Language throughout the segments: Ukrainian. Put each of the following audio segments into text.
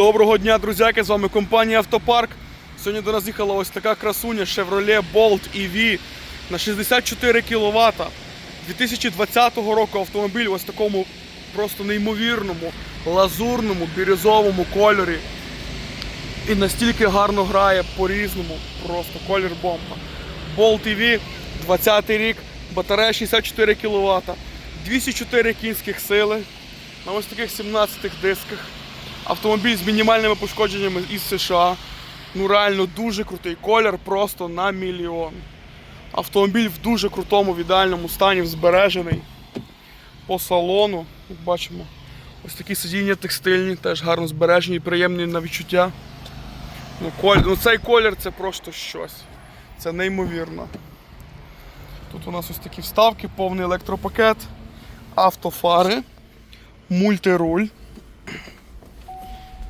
Доброго дня, друзяки! З вами компанія Автопарк. Сьогодні до нас їхала ось така красуня Chevrolet Bolt EV на 64 кВт. 2020 року автомобіль ось такому просто неймовірному, лазурному, бірюзовому кольорі. І настільки гарно грає по-різному. Просто колір бомба. Bolt EV 20 рік, батарея 64 кВт, 204 кінських сили на ось таких 17 дисках. Автомобіль з мінімальними пошкодженнями із США. Ну реально дуже крутий колір, просто на мільйон. Автомобіль в дуже крутому, в ідеальному стані, збережений. По салону, бачимо, ось такі сидіння текстильні, теж гарно збережені і приємні на відчуття. Ну, коль... ну цей колір це просто щось. Це неймовірно. Тут у нас ось такі вставки, повний електропакет, автофари, мультируль.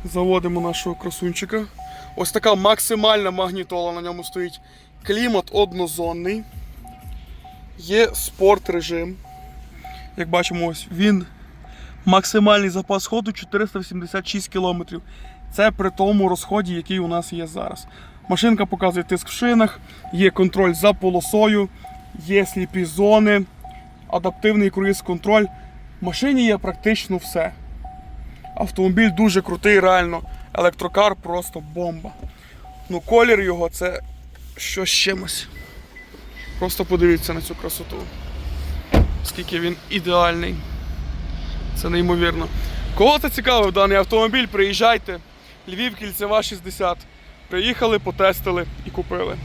Заводимо нашого красунчика. Ось така максимальна магнітола на ньому стоїть. Клімат однозонний. Є спорт режим. Як бачимо, ось він максимальний запас ходу 486 км. Це при тому розході, який у нас є зараз. Машинка показує тиск в шинах, є контроль за полосою, є сліпі зони, адаптивний круїз-контроль. В машині є практично все. Автомобіль дуже крутий, реально. Електрокар просто бомба. Ну, колір його це що з чимось. Просто подивіться на цю красоту. Скільки він ідеальний. Це неймовірно. Кого це цікавив даний автомобіль, приїжджайте. Львів, Кільцева 60. Приїхали, потестили і купили.